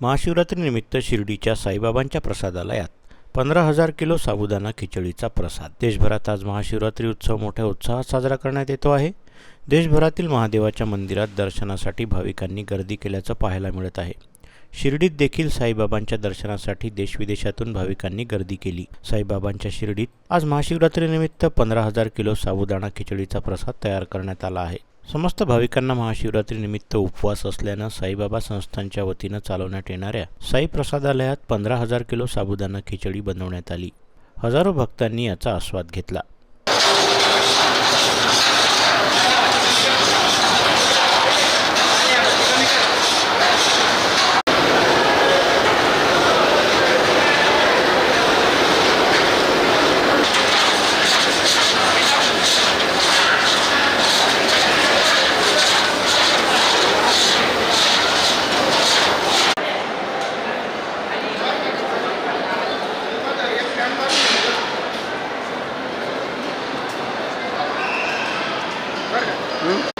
महाशिवरात्रीनिमित्त शिर्डीच्या साईबाबांच्या प्रसादालयात पंधरा हजार किलो साबुदाणा खिचडीचा प्रसाद. देशभरात आज महाशिवरात्री उत्सव मोठ्या उत्साहात साजरा करण्यात येतो आहे. देशभरातील महादेवाच्या मंदिरात दर्शनासाठी भाविकांनी गर्दी केल्याचं पाहायला मिळत आहे. शिर्डीत देखील साईबाबांच्या दर्शनासाठी देशविदेशातून भाविकांनी गर्दी केली. साईबाबांच्या शिर्डीत आज महाशिवरात्रीनिमित्त पंधरा हजार किलो साबुदाणा खिचडीचा प्रसाद तयार करण्यात आला आहे. समस्त भाविकांना महाशिवरात्रीनिमित्त उपवास असल्यानं साईबाबा संस्थांच्या वतीनं चालवण्यात येणाऱ्या साई प्रसादालयात पंधरा हजार किलो साबुदाणा खिचडी बनवण्यात आली. हजारो भक्तांनी याचा आस्वाद घेतला. Hum?